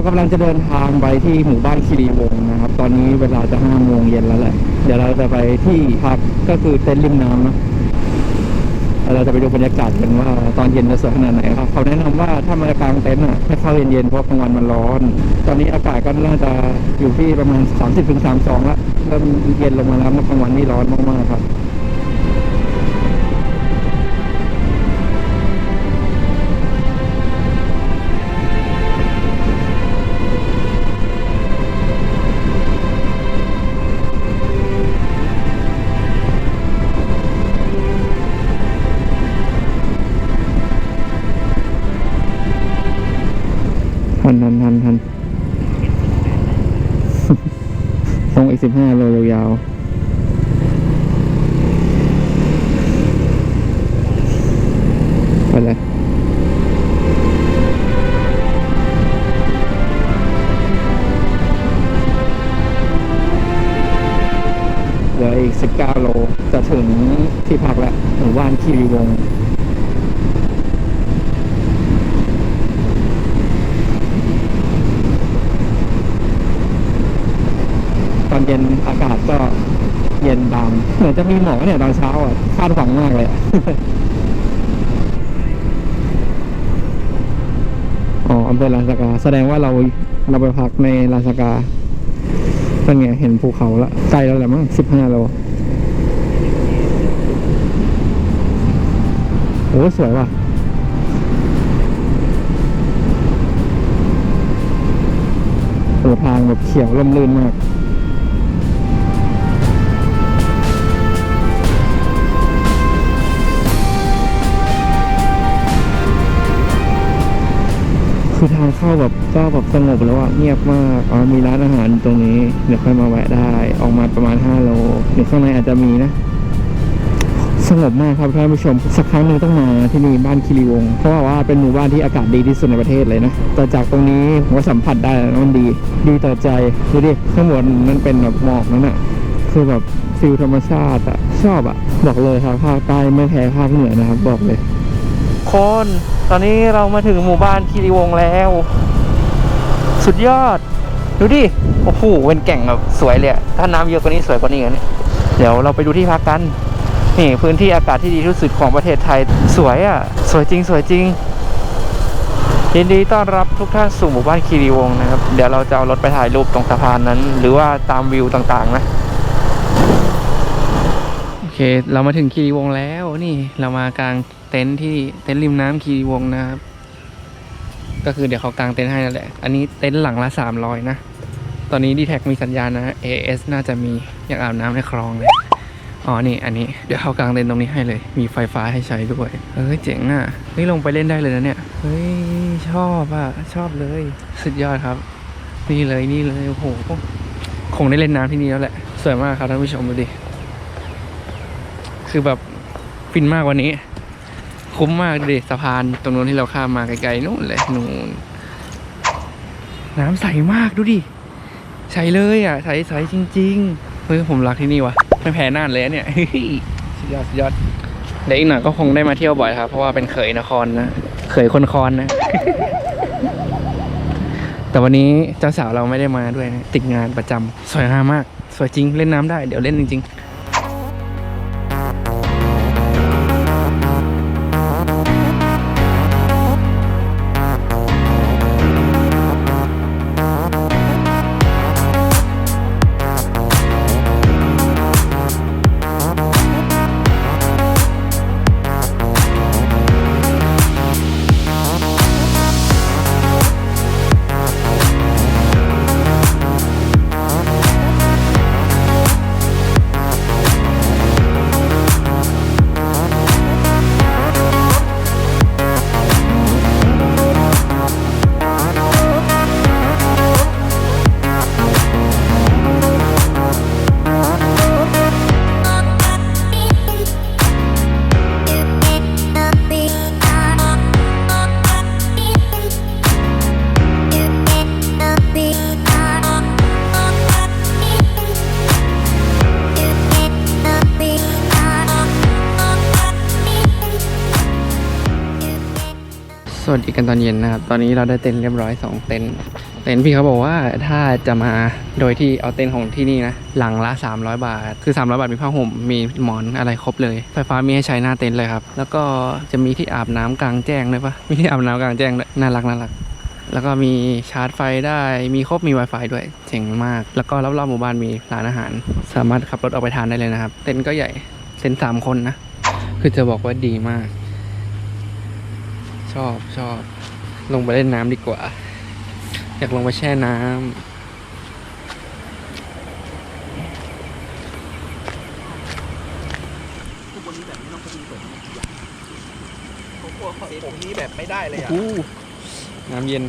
เรากำลังจะเดินทางไปที่หมู่บ้านคีรีวงศ์นะครับ ตอนนี้เวลาจะห้าโมงเย็นแล้วแหละ เดี๋ยวเราจะไปที่พักก็คือเต็นท์ริมน้ำนะเราจะไปดูบรรยากาศกันว่าตอนเย็นจะสวยขนาดไหนครับเขาแนะนำว่าถ้ามากางเต็นท์อะให้เข้าเย็นๆเพราะกลางวันมันร้อน ตอนนี้อากาศก็น่าจะอยู่ที่ประมาณ 30-32ละเริ่มเย็นลงมาแล้วเมื่อกลางวันนี่ร้อนมากๆครับ สิบห้าโลยาวๆไปเลยเหลืออีกสิบเก้าโล จะถึงที่พักแล้วหมู่บ้านคีรีวงศ์ เย็นอากาศก็เย็นตามเหมือนจะมีหมอกเนี่ยตอนเช้าอะคาดหวังมากเลยอ๋ออำเภอลานสกา แสดงว่าเราเราไปพักในลานสกาเป็นไงเห็นภูเขาละไกลแล้วแหละมั้งสิบห้าโลโอ้สวยว่ะโอ้ทางแบบเขียวล่มลื่นมาก คือทางเข้าแบบก็แบบสงบแล้วอะเงียบมากอ๋อมีร้านอาหารตรงนี้เดี๋ยวค่อยมาแวะได้ ออกมาประมาณ 5 โลเดี๋ยวข้างในอาจจะมีนะสงบมากครับท่านผู้ชม สักครั้งหนึ่งต้องมาที่นี่บ้านคิริวงเพราะว่าเป็นหมู่บ้านที่อากาศดีที่สุดในประเทศเลยนะแต่จากตรงนี้ผมก็สัมผัสได้นะมันดี ดีต่อใจดูดิข้างบนมันเป็นแบบหมอกนั่นอะคือแบบฟิลธรรมชาติอะชอบอะบอกเลยครับภาคใต้ไม่แพ้ภาคเหนือนะครับบอกเลย คน ตอนนี้เรามาถึงหมู่บ้านคีรีวงแล้ว สุดยอด ดูดิ โอ้โหเป็นแก่งแบบสวยเลยถ้าน้ำเยอะกว่านี้สวยกว่านี้อะเนี่ยเดี๋ยวเราไปดูที่พักกัน นี่พื้นที่อากาศที่ดีที่สุดของประเทศไทย สวยอะ สวยจริง สวยจริง ยินดีต้อนรับทุกท่านสู่หมู่บ้านคีรีวงนะครับ เดี๋ยวเราจะเอารถไปถ่ายรูปตรงสะพานนั้น หรือว่าตามวิวต่างๆนะโอเค เรามาถึงคีรีวงแล้วนี่เรามากาง เต็นท์ที่เต็นท์ริมน้ำคีรีวงนะครับ ก็คือเดี๋ยวเขากางเต็นท์ให้นั่นแหละ อันนี้เต็นท์หลังละสามร้อยนะ ตอนนี้ดีแท็มีสัญญาณนะ AS น่าจะมีอยากอาบน้ำในคลองเลยอ๋อ นี่ อันนี้ เดี๋ยวเขากางเต็นท์ตรงนี้ให้เลย มีไฟฟ้าให้ใช้ด้วย เฮ้ย เจ๋งอะนี่ลงไปเล่นได้เลยนะเนี่ย เฮ้ย ชอบอะ ชอบเลย สุดยอดครับ นี่เลย นี่เลย โอ้โห คงได้เล่นน้ำที่นี่แล้วแหละ สวยมากครับท่านผู้ชมดูดิ คือแบบฟินมากวันนี้ คุ้มมากดิสะพานตรงนู้นที่เราข้ามมาไกลๆนู่นเลยนู่นน้ำใสมากดูดิใสเลยอะใสใสจริง ๆเฮ้ยผมรักที่นี่วะไม่แพ้น่านเลยเนี่ยสุดยอดสุดยอดเดี๋ยวอีกหน่อยก็คงได้มาเที่ยวบ่อยครับ เพราะว่าเป็นเขยนครนะเขยคนครนะ แต่วันนี้เจ้าสาวเราไม่ได้มาด้วยนะติดงานประจำสวยงามมาก สวยจริงเล่นน้ำได้เดี๋ยวเล่นจริง ๆ สวัสดีกันตอนเย็นนะครับ ตอนนี้เราได้เต็นท์เรียบร้อยสองเต็นท์เต็นท์พี่เขาบอกว่าถ้าจะมาโดยที่เอาเต็นท์ของที่นี่นะหลังละ 300 บาท คือ 300 บาทมีผ้าห่มมีหมอนอะไรครบเลย ไฟฟ้ามีให้ใช้หน้าเต็นท์เลยครับ แล้วก็จะมีที่อาบน้ำกลางแจ้งด้วยปะมีที่อาบน้ำกลางแจ้งด้วยน่ารักน่ารัก แล้วก็มีชาร์จไฟได้มีครบมี Wi-Fi ด้วยเจ๋งมาก แล้วก็รอบๆหมู่บ้านมีร้านอาหาร สามารถขับรถออกไปทานได้เลยนะครับ เต็นท์ก็ใหญ่เต็นท์สามคนนะคือจะบอกว่าดีมาก ชอบชอบ ลงไปเล่นน้ำดีกว่า อยากลงไปแช่น้ำผมนี้แบบไม่ได้เลยอะอู้น้ำเย็น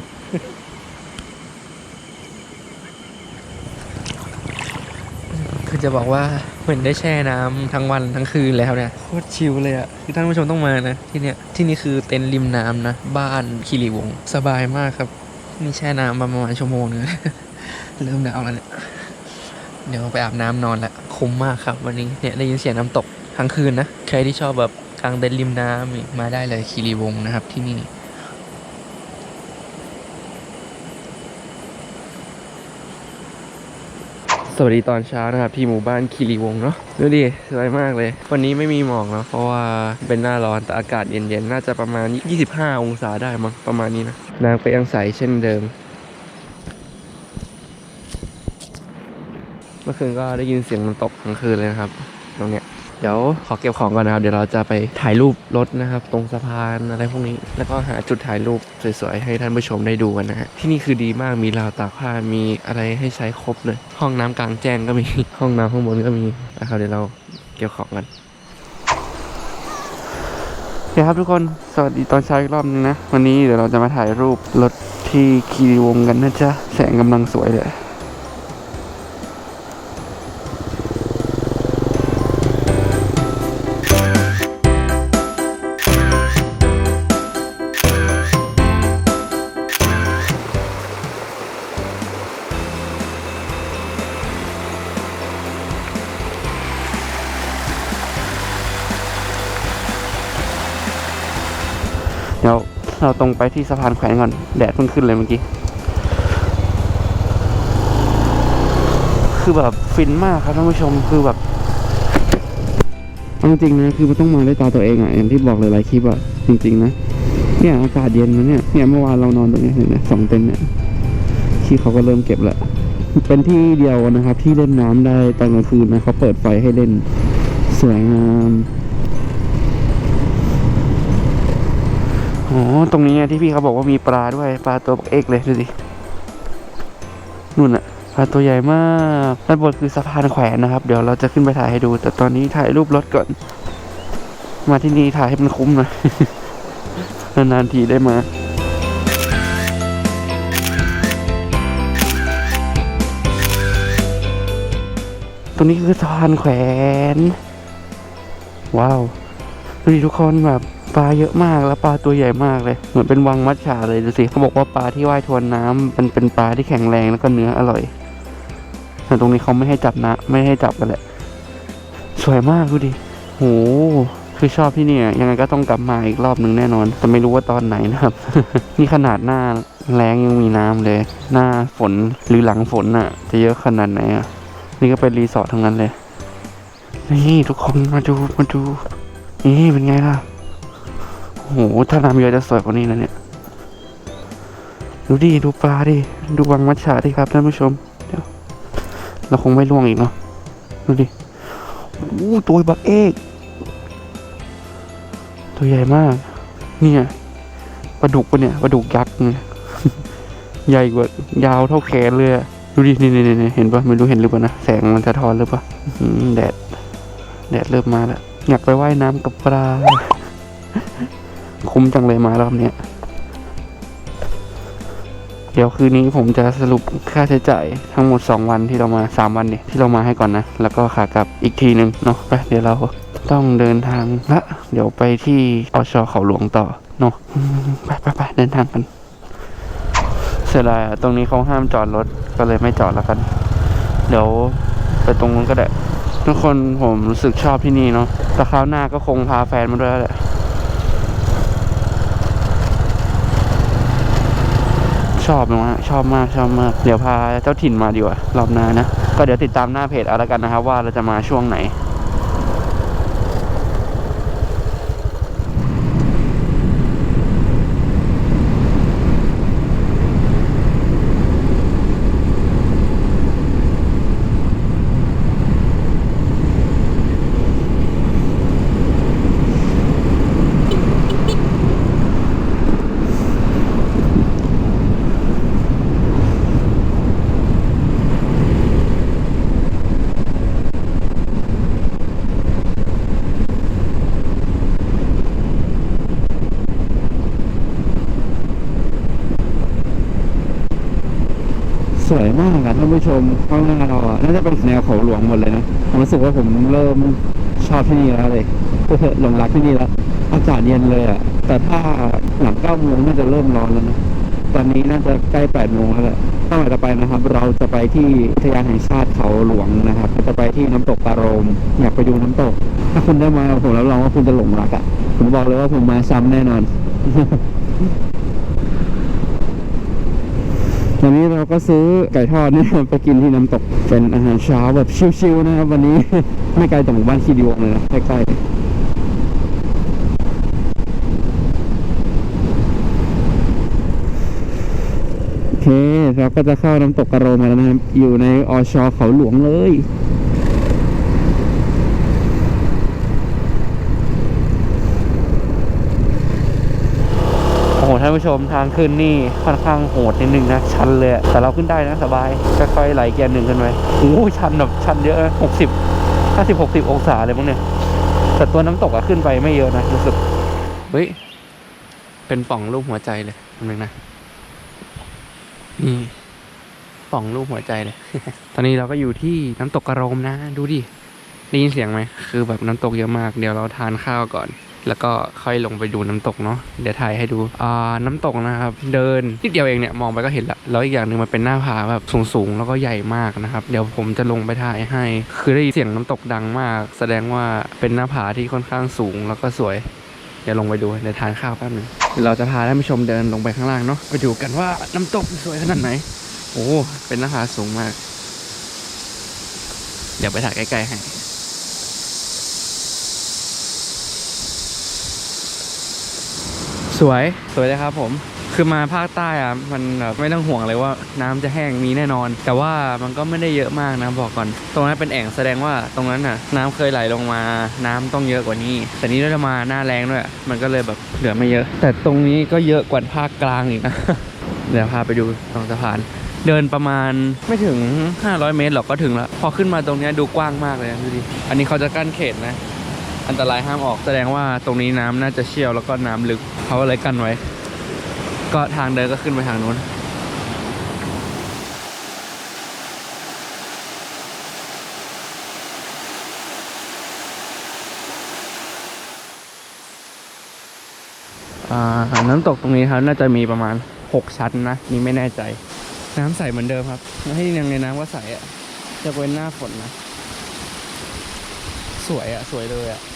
คือจะบอกว่าเห มือนได้แช่น้ำทั้งวันทั้งคืนเลยครับเนี่ยโคตรชิลเลยอะคือท่านผู้ชมต้องมานะที่เนี่ยที่นี่คือเต็นท์ริมน้ำนะ บ้านคีรีวงศ์สบายมากครับนี่แช่น้ำมาประมาณชั่วโมงนึงเริ่มหนาวแล้วเนี่ยเดี๋ยวไปอาบน้ำนอนละคุ้มมากครับ วันนี้เนี่ยได้ยินเสียงน้ำตกทั้งคืนนะใครที่ชอบแบบกลางเต็นท์ริมน้ำนี่มาได้เลยคีรีวงศ์นะครับที่นี่ วัสดีตอนเช้านะครับที่หมู่บ้านคีรีวงเนาะดูดิสวยมากเลย วันนี้ไม่มีหมอกเนาะเพราะว่าเป็นหน้าร้อนแต่อากาศเย็นๆ น่าจะประมาณ 25 องศาได้มั้งประมาณนี้นะนางไปยังใสเช่นเดิม เมื่อคืนก็ได้ยินเสียงมันตกทั้งคืนเลยนะครับตรงเนี้ย เดี๋ยวขอเก็บของก่อนนะครับ เดี๋ยวเราจะไปถ่ายรูปรถนะครับ ตรงสะพานอะไรพวกนี้ แล้วก็หาจุดถ่ายรูปสวยๆ ให้ท่านผู้ชมได้ดูกันนะฮะ ที่นี่คือดีมาก มีราวตากผ้า มีอะไรให้ใช้ครบเลย ห้องน้ำกลางแจ้งก็มี ห้องน้ำข้างบนก็มีนะครับ เดี๋ยวเราเก็บของกันโอเคครับทุกคน สวัสดีตอนเช้าอีกรอบนึงนะ วันนี้เดี๋ยวเราจะมาถ่ายรูปรถที่คีรีวงกันนะจ๊ะ แสงกำลังสวยเลย เราตรงไปที่สะพานแขวนก่อน แดดเพิ่งขึ้นเลยเมื่อกี้ คือแบบฟินมากครับท่านผู้ชมคือแบบจริงๆนะคือมันต้องมาด้วยตาตัวเองอะอย่างที่บอกหลายๆคลิปอะจริง ๆ นะเนี่ยอากาศเย็นนะเนี่ยเนี่ยเมื่อวานเรานอนตรงนี้เห็นไหมสองเต็นท์เนี่ยที่เขาก็เริ่มเก็บล้วเป็นที่เดียวนะครับ ที่เล่นน้ำได้ตอนกลางคืนนะเขาเปิดไฟให้เล่นสวยงาม อ๋อตรงนี้ไงที่พี่เขาบอกว่ามีปลาด้วยปลาตัวเอกเลยดูสินู่นอะปลาตัวใหญ่มากด้านบนคือสะพานแขวนนะครับ เดี๋ยวเราจะขึ้นไปถ่ายให้ดู แต่ตอนนี้ถ่ายรูปรถก่อน มาที่นี่ถ่ายให้มันคุ้มหน่อยนานๆทีได้มาตรงนี้คือสะพานแขวน ว้าวดูดิทุกคนแบบ ปลาเยอะมากแล้วปลาตัวใหญ่มากเลย เหมือนเป็นวังมัดฉาเลยดูสิเขาบอกว่าปลาที่ว่ายทวนน้ำมันเป็นปลาที่แข็งแรงแล้วก็เนื้ออร่อยแต่ตรงนี้เขาไม่ให้จับนะ ไม่ให้จับกันแหละสวยมากดูดิโหคือชอบที่นี่ยยังไงก็ต้องกลับมาอีกรอบหนึ่งแน่นอน แต่ไม่รู้ว่าตอนไหนนะครับ นี่ขนาดหน้าแรงยังมีน้ำเลย หน้าฝนหรือหลังฝนน่ะ จะเยอะขนาดไหนอะ นี่ก็เป็นรีสอร์ททั้งนั้นเลย นี่ทุกคนมาดูมาดู นี่เป็นไงล่ะ โอ้โหถ้าน้ำเยอะจะสวยกว่านี้นะเนี่ย ดูดิ ดูปลาดิ ดูวังมัจฉาดิครับท่านผู้ชม เดี๋ยว เราคงไม่ล่วงอีกเนาะ ดูดิโอ้ตัวบักเอก ตัวใหญ่มาก เนี่ยปลาดุกปะเนี่ยปลาดุกยักษ์เนี่ยใหญ่กว่ายาวเท่าแขนเลยดูดิ นี่นี่นี่เห็นปะไม่รู้เห็นหรือเปล่านะ แสงมันจะทอนหรือเปล่าแดด แดดเริ่มมาแล้ว อยากไปว่ายน้ำกับปลา คุ้มจังเลยมารอบเนี้ย เดี๋ยวคืนนี้ผมจะสรุปค่าใช้จ่ายทั้งหมด 2 วันที่เรามา 3 วันเนี่ยที่เรามาให้ก่อนนะ แล้วก็ขากลับอีกทีหนึ่งเนาะไปเดี๋ยวเราต้องเดินทางละเดี๋ยวไปที่อชเขาหลวงต่อเนาะไปไปไปเดินทางกันเสียดายตรงนี้เขาห้ามจอดรถก็เลยไม่จอดแล้วกัน เดี๋ยวไปตรงนู้นก็ได้ ทุกคนผมรู้สึกชอบที่นี่เนาะแต่คราวหน้าก็คงพาแฟนมาด้วยแหละ อบนะฮะชอบมากชอบมากเดี๋ยวพาเจ้าถิ่นมาดีกว่ารอบหน้านะก็เดี๋ยวติดตามหน้าเพจเอาละกันนะครับว่าเราจะมาช่วงไหน มากอะท่านผู้ชมข้างหน้าเราอะน่าจะเป็นแนวเขาหลวงหมดเลยนะผมรู้สึกว่าผมเริ่มชอบที่นี่แล้วเลยหลงรักที่นี่แล้ว อากาศเย็นเลยอะแต่ถ้าหลังเก้าโมงน่าจะเริ่มร้อนแล้วนะตอนนี้น่าจะใกล้แปดโมงแล้วแหละตั้งแต่จะไปนะครับ เราจะไปที่อุทยานแห่งชาติเขาหลวงนะครับจะไปที่น้ำตกตาโรม อยากไปดูน้ำตก ถ้าคุณได้มาผมรับรองว่าคุณจะหลงรักอะผมบอกเลยว่าผมมาซ้ำแน่นอน วันนี้เราก็ซื้อไก่ทอดนี่ไปกินที่น้ำตกเป็นอาหารเช้าแบบชิวๆนะครับ วันนี้ไม่ไกลจากหมู่บ้านคีดีวงเลยนะใกล้ๆโอเคเราก็จะเข้าน้ำตกกระโรมมาแล้วนะครับ อยู่ในอชอเขาหลวงเลย โอ้โหท่านผู้ชมทางขึ้นนี่ค่อนข้างโหดนิดนึงนะชันเลยแต่เราขึ้นได้นะสบายค่อยๆไหลเกียร์หนึ่งขึ้นไปโอ้ชันแบบชันเยอะหกสิบห้าสิบหกสิบองศาเลยมั้งเนี่ยแต่ตัวน้ำตกอะขึ้นไปไม่เยอะนะรู้สึกเฮ้ยเป็นป่องรูปหัวใจเลยทำนึงนะนี่ป่องรูปหัวใจเลย ตอนนี้เราก็อยู่ที่น้ำตกกระโรมนะ ดูดิได้ยินเสียงไหมคือแบบน้ำตกเยอะมาก เดี๋ยวเราทานข้าวก่อน แล้วก็ค่อยลงไปดูน้ำตกเนาะเดี๋ยวถ่ายให้ดูอ่าน้ำตกนะครับ เดินนิดเดียวเองเนี่ยมองไปก็เห็นละแล้วอีกอย่างหนึ่งมันเป็นหน้าผาแบบสูงๆแล้วก็ใหญ่มากนะครับ เดี๋ยวผมจะลงไปถ่ายให้ คือได้ยินเสียงน้ำตกดังมาก แสดงว่าเป็นหน้าผาที่ค่อนข้างสูงแล้วก็สวยเดี๋ยวลงไปดูเดี๋ยวทานข้าวแป๊บนึงเราจะพาท่านผู้ชมเดินลงไปข้างล่างเนาะไปดูกันว่าน้ำตกสวยขนาดไหน โอ้เป็นหน้าผาสูงมาก เดี๋ยวไปถ่ายใกล้ๆให้ สวยสวยเลยครับผมคือมาภาคใต้อะมันแบบไม่ต้องห่วงเลยว่าน้ำจะแห้งมีแน่นอน แต่ว่ามันก็ไม่ได้เยอะมากนะบอกก่อน ตรงนั้นเป็นแอ่งแสดงว่าตรงนั้นน่ะ น้ำเคยไหลลงมา น้ำต้องเยอะกว่านี้ แต่นี้เราจะมาหน้าแรงด้วย มันก็เลยแบบเหลือไม่เยอะ แต่ตรงนี้ก็เยอะกว่าภาคกลางอีกนะเดี๋ยวพาไปดูตรงสะพาน เดินประมาณไม่ถึง 500 เมตรหรอกก็ถึงแล้วพอขึ้นมาตรงนี้ดูกว้างมากเลยดูดิอันนี้เขาจะกั้นเขตนะ อันตรายห้ามออกแสดงว่าตรงนี้น้ำน่าจะเชี่ยวแล้วก็น้ำลึกเขาก็เลยกั้นไว้ ก็ทางเดินก็ขึ้นไปทางนู้นน้ำตกตรงนี้ครับน่าจะมีประมาณ 6 ชั้นนะนี่ไม่แน่ใจ น้ำใสเหมือนเดิมครับให้ยังในน้ำก็ใสอะ่ะจะเว้นหน้าฝนนะ สวยอะ่ะสวยเลยอะ่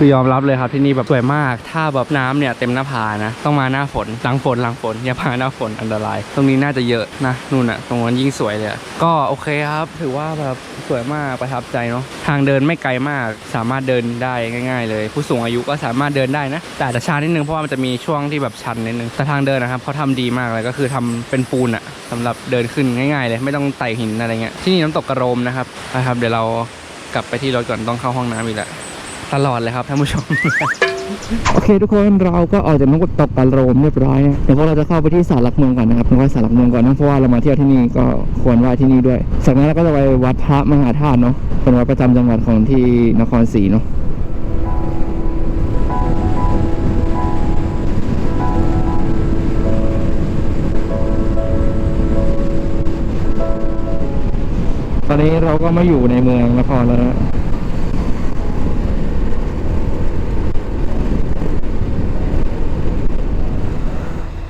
คือยอมรับเลยครับที่นี่แบบสวยมาก ถ้าแบบน้ำเนี่ยเต็มหน้าผานะ ต้องมาหน้าฝนหลังฝนหลังฝนอย่ามาหน้าฝนอันตราย ตรงนี้น่าจะเยอะนะนู่นอะตรงนั้นยิ่งสวยเลยก็โอเคครับ ถือว่าแบบสวยมากประทับใจเนาะทางเดินไม่ไกลมากสามารถเดินได้ง่าย ๆ เลย ผู้สูงอายุก็สามารถเดินได้นะแต่จะช้านิดนึงเพราะว่ามันจะมีช่วงที่แบบชันนิดนึงแต่ทางเดินนะครับเขาทำดีมากเลยก็คือทำเป็นปูนอะสำหรับเดินขึ้นง่าย ๆ เลย ไม่ต้องไต่หินอะไรเงี้ยที่นี่น้ำตกกระโรมนะครับนะครับ เดี๋ยวเรากลับไปที่รถก่อนต้องเข้าห้องน้ำอีกแล้ว ตลอดเลยครับท่านผู้ชม โอเคทุกคนเราก็ออกจากน้ำตกกระโรมเรียบร้อยนะเดี๋ยวพวกเราจะเข้าไปที่ศาลหลักเมืองก่อนนะครับไปไหว้ศาลหลักเมืองก่อนนะเพราะว่าเรามาเที่ยวที่นี่ก็ควรไหว้ที่นี่ด้วยจากนั้นเราก็จะไปวัดพระมหาธาตุเนาะเป็นวัดประจำจังหวัดของที่นครศรีเนาะตอนนี้เราก็มาอยู่ในเมืองนครแล้วนะ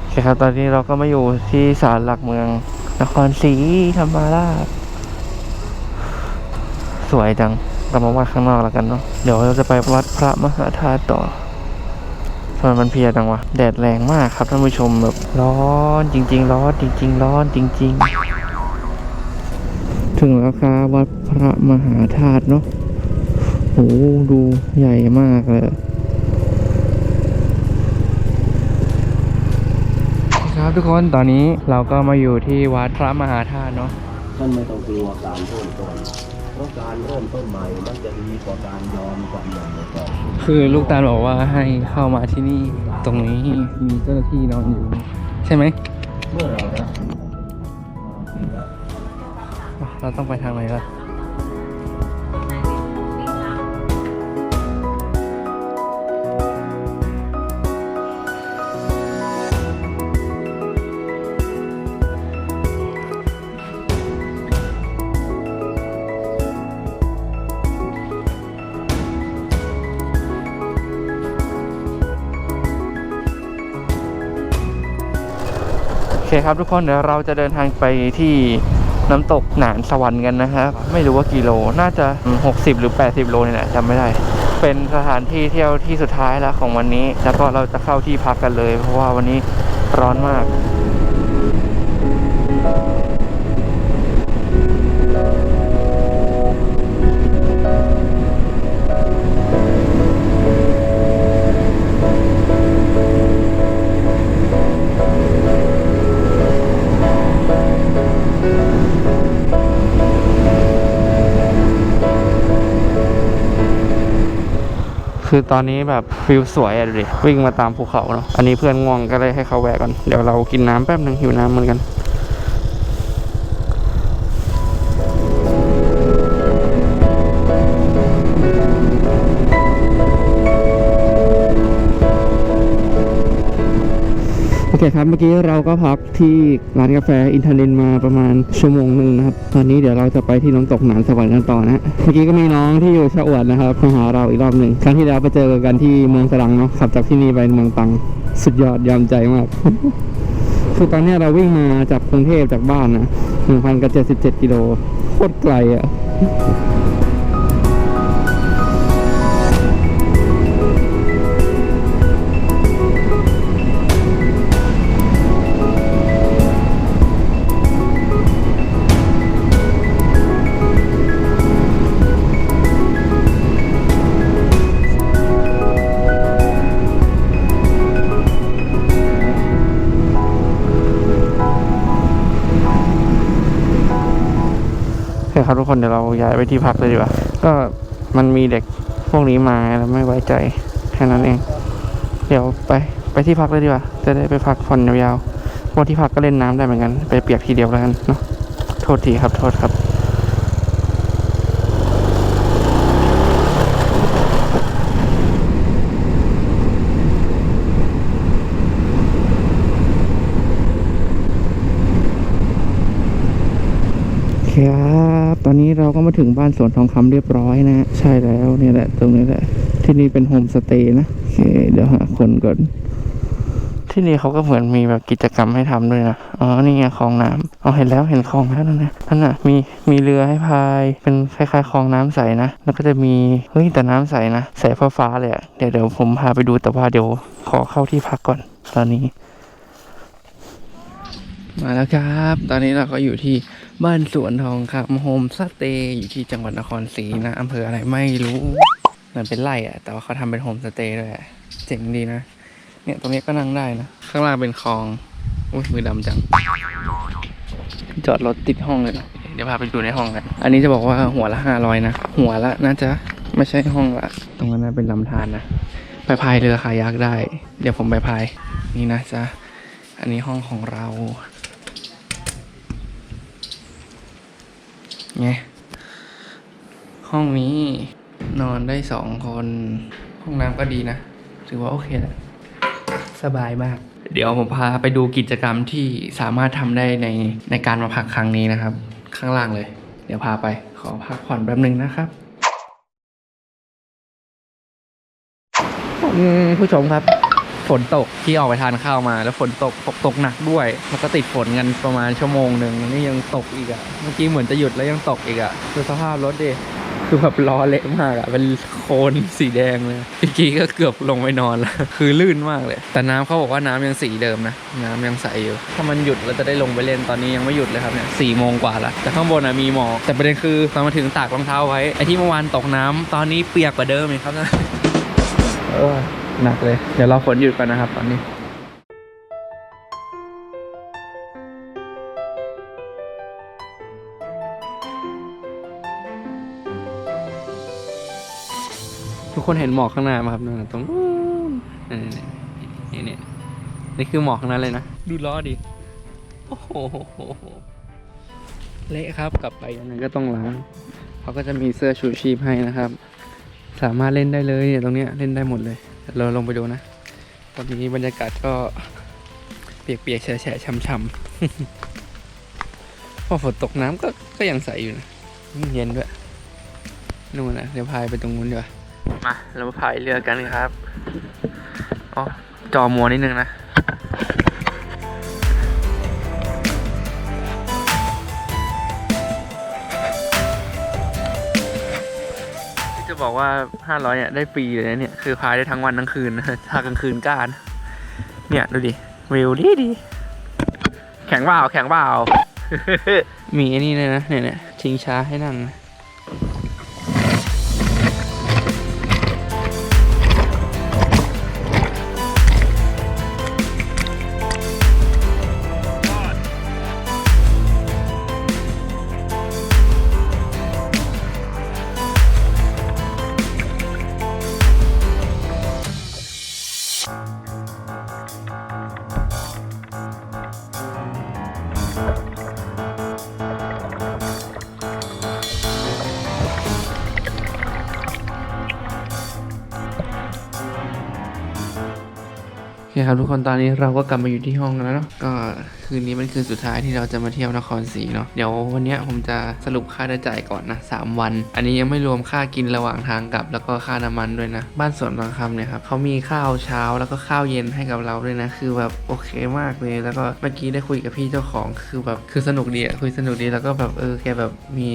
โอเคครับ ตอนนี้เราก็มาอยู่ที่ศาลหลักเมือง นครศรีธรรมราช สวยจังเรามาวัดข้างนอกแล้วกันเนาะ เดี๋ยวเราจะไปวัดพระมหาธาตุต่อทำไมมันเพียจังวะ แดดแรงมากครับท่านผู้ชมแบบร้อนจริง ๆ ร้อนจริง ๆ ร้อนจริง ๆ ถึงแล้วครับวัดพระมหาธาตุเนาะโหดูใหญ่มากเลย ครับทุกคนตอนนี้เราก็มาอยู่ที่วัดพระมหาธาตุเนาะท่านไม่ต้องกลัวการเริ่มต้นเพราะการเริ่มต้นใหม่มันจะดีกว่าการยอมความอย่างก่อนคือลูกตาลบอกว่าให้เข้ามาที่นี่ตรงนี้มีเจ้าหน้าที่นอนอยู่ ใช่ไหมเมื่อเราได้เราต้องไปทางไหนล่ะ คครับทุกคนเดี๋ยวเราจะเดินทางไปที่น้ำตกหนานสวรรค์กันนะครับ ไม่รู้ว่ากี่โลน่าจะ 60 หรือ 80 โลเนี่ยแหละจำไม่ได้ เป็นสถานที่เที่ยวที่สุดท้ายแล้วของวันนี้ แล้วก็เราจะเข้าที่พักกันเลย เพราะว่าวันนี้ร้อนมาก คือตอนนี้แบบฟิลสวยอะดูดิวิ่งมาตามภูเขาเนาะอันนี้เพื่อนง่วงก็เลยให้เขาแวะก่อนเดี๋ยวเรากินน้ำแป๊บหนึ่งหิวน้ำเหมือนกัน คครับเมื่อกี้เราก็พักที่ร้านกาแฟอินเทอร์เน็ตมาประมาณชั่วโมงหนึ่งนะครับ ตอนนี้เดี๋ยวเราจะไปที่น้ำตกหนานสวรรค์กันต่อนะเมื่อกี้ก็มีน้องที่อยู่ชะอวดนะครับมาหาเราอีกรอบหนึ่งครั้งที่แล้วไปเจอกันที่เมืองสรังเนาะขับจากที่นี่ไปเมืองตังสุดยอดยามใจมาก คือตอนนี้เราวิ่งมาจากกรุงเทพจากบ้านนะหนึ่งพันกับเจ็ดสิบเจ็ดกิโลโคตรไกลอะ ครับทุกคนเดี๋ยวเราย้ายไปที่พักเลยดีกว่า ก็มันมีเด็กพวกนี้มาแล้วไม่ไว้ใจแค่นั้นเอง เดี๋ยวไปไปที่พักเลยดีกว่า จะได้ไปพักผ่อนยาวๆพราะที่พักก็เล่นน้ำได้เหมือนกัน ไปเปียกทีเดียวแล้วกันเนาะ โทษทีครับ โทษครับ ครับ ต อนนี้เราก็มาถึงบ้านสวนทองคำเรียบร้อยนะ ใช่แล้วเนี่ยแหละ ตรงนี้แหละ ที่นี่เป็นโฮมสเตย์นะโอเคเดี๋ยวหาคนก่อน ที่นี่เขาก็เหมือนมีแบบกิจกรรมให้ทำด้วยนะ อ๋อ นี่ไงคลองน้ำเอาเห็นแล้วเห็นคลองแล้วนั่นนะนั่นน่ะมีมีเรือให้พาย เป็นคล้ายๆคลองน้ำใสนะ แล้วก็จะมีเฮ้ยแต่น้ำใสนะใสฟ้าๆเลยอะเดี๋ยวเดี๋ยวผมพาไปดูแต่ว่าเดี๋ยวขอเข้าที่พักก่อนตอนนี้ มาแล้วครับ ตอนนี้เราก็อยู่ที่ บ้านสวนทองครับโฮมสเตย์อยู่ที่จังหวัดนครศรีนะอำเภออะไรไม่รู้เหมือนเป็นไร่อะแต่ว่าเขาทำเป็นโฮมสเตย์ด้วยเจ๋งดีนะ เนี่ยตรงนี้ก็นั่งได้นะ ข้างล่างเป็นคลองอุ้ยมือดำจัง จอดรถติดห้องเลยนะเดี๋ยวพาไปดูในห้องกัน อันนี้จะบอกว่าหัวละห้าร้อยนะ หัวละน่าจะไม่ใช่ห้องละ ตรงนั้นนะเป็นลำธารนะ ไปพายเรือคายักได้ เดี๋ยวผมไปพาย นี่นะจ๊ะ อันนี้ห้องของเรา ไง ห้องนี้นอนได้สองคน ห้องน้ำก็ดีนะ ถือว่าโอเคแหละ สบายมาก เดี๋ยวผมพาไปดูกิจกรรมที่สามารถทำได้ในในการมาพักครั้งนี้นะครับ ข้างล่างเลย เดี๋ยวพาไป ขอพักผ่อนแป๊บนึงนะครับคุณผู้ชมครับ ฝนตกที่ออกไปทานข้าวมา แล้วฝนตกตกตกหนักด้วย แล้วก็ติดฝนกันประมาณชั่วโมงหนึ่งนี่ยังตกอีกอะเมื่อกี้เหมือนจะหยุดแล้วยังตกอีกอะดูสภาพรถดิคือแบบล้อเละมากอะเป็นโคลนสีแดงเลยเมื่อกี้ก็เกือบลงไปนอนแล้วคือลื่นมากเลย แต่น้ำเขาบอกว่าน้ำยังสีเดิมนะ น้ำยังใสอยู่ ถ้ามันหยุดเราจะได้ลงไปเล่นตอนนี้ยังไม่หยุดเลยครับเนี่ยสี่โมงกว่าล้วแต่ข้างบนอะมีหมอกแต่ประเด็นคือตอนมาถึงตากรองเท้าไว้ไอที่เมื่อวานตกน้ำตอนนี้เปียกกว่าเดิมอีกครับนะ หนักเลย เดี๋ยวเราฝนหยุดกันนะครับ ตอนนี้ทุกคนเห็นหมอกข้างหน้าไหมครับนั่นนะตรงนู้นนี่นี่นี่นี่คือหมอกข้างนั้นเลยนะ ดูล้อดิ โอ้โหเละครับกลับไปยังไงก็ต้องล้างเขาก็จะมีเสื้อชูชีพให้นะครับ สามารถเล่นได้เลยเนี่ยตรงเนี้ยเล่นได้หมดเลย เราลงไปดูนะ ตอนนี้บรรยากาศก็เปียกๆแฉะๆช้ำๆพอฝนตกน้ำก็ก็ยังใสอยู่นะเย็นด้วยนู่นนะเดี๋ยวพายไปตรงนู้นดีกว่ามาเรามาพายเรือกันครับอ๋อจอมัวนิดนึงนะ บอกว่า 500เนี่ยได้ฟรีเลยนะเนี่ย คือพายได้ทั้งวันทั้งคืนนะถ้ากลางคืนก้านเนี่ย ดูดิวิวดีดี แข็งเปล่าแข็งเปล่ามีไอ้นี่เลยนะเนี่ยเนี่ยชิงช้าให้นั่งนะ ครับทุกคนตอนนี้เราก็กลับมาอยู่ที่ห้องแล้วเนาะก็คืนนี้เป็นคืนสุดท้ายที่เราจะมาเที่ยวนครศรีเนาะเดี๋ยววันนี้ผมจะสรุปค่าใช้จ่ายก่อนนะสามวัน อันนี้ยังไม่รวมค่ากินระหว่างทางกลับ แล้วก็ค่าน้ำมันด้วยนะ บ้านสวนบางคำเนี่ยครับเขามีข้าวเช้าแล้วก็ข้าวเย็นให้กับเราด้วยนะ คือแบบโอเคมากเลย แล้วก็เมื่อกี้ได้คุยกับพี่เจ้าของ คือแบบคือสนุกดีอะคุยสนุกดีแล้วก็แบบเออแกแบบมี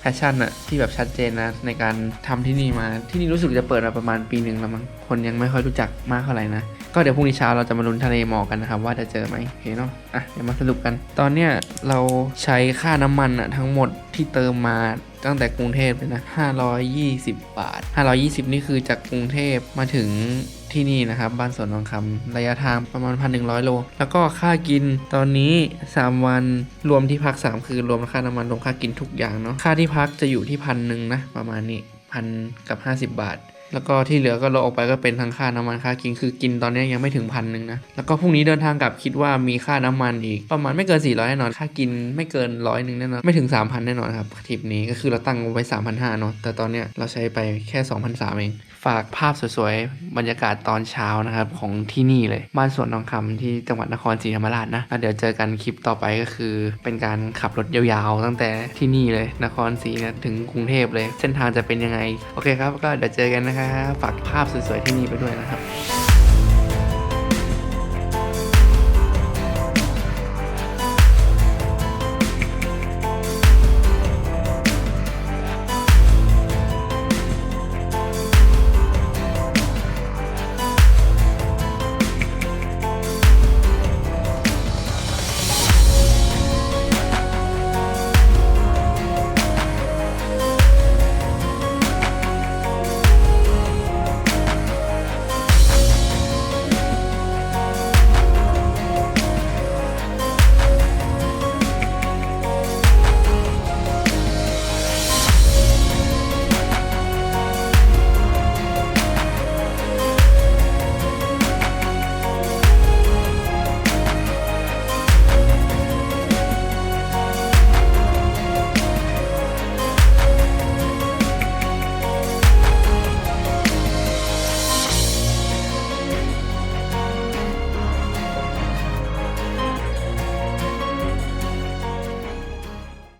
แพชชั่นอะที่แบบชัดเจนนะในการทำที่นี่มาที่นี่รู้สึกจะเปิดมาประมาณปีหนึ่งแล้วมั้งคนยังไม่ค่อยรู้จักมากเท่าไหร่นะ ก็เดี๋ยวพรุ่งนี้เช้าเราจะมาลุ้นทะเลหมอกกันนะครับ ว่าจะเจอไหมโอเคเนาะอะเดี๋ยวมาสรุปกัน ตอนเนี้ยเราใช้ค่าน้ำมันอะทั้งหมดที่เติมมาตั้งแต่กรุงเทพเลยนะ 520 บาท 520 นี่คือจากกรุงเทพมาถึงที่นี่นะครับ บ้านสวนทองคำระยะทางประมาณ 1,100 โล แล้วก็ค่ากินตอนนี้ 3 วันรวมที่พัก 3 คืน รวมค่าน้ำมันรวมค่ากินทุกอย่างเนาะค่าที่พักจะอยู่ที่พันหนึ่งนะ ประมาณนี้พันกับ 50 บาท แล้วก็ที่เหลือก็ลดออกไปก็เป็นทั้งค่าน้ำมันค่ากินคือกินตอนนี้ยังไม่ถึงพันหนึ่งนะ แล้วก็พรุ่งนี้เดินทางกลับคิดว่ามีค่าน้ำมันอีก ประมาณไม่เกิน 400แน่นอน ค่ากินไม่เกินร้อยหนึ่งแน่นอน ไม่ถึง 3,000 แน่นอนครับทริปนี้ก็คือเราตั้งไว้ 3,500เนาะแต่ตอนเนี้ยเราใช้ไปแค่ 2,300เอง ฝากภาพสวยๆ บรรยากาศตอนเช้านะครับของที่นี่เลย บ้านสวนทองคำที่จังหวัดนครศรีธรรมราชนะแล้วเดี๋ยวเจอกันคลิปต่อไปก็คือ เป็นการขับรถยาวๆ ตั้งแต่ที่นี่เลยนครศรีนะถึงกรุงเทพเลย เส้นทางจะเป็นยังไง โอเคครับ ก็เดี๋ยวเจอกันนะครับฝากภาพสวยๆที่นี่ไปด้วยนะครับ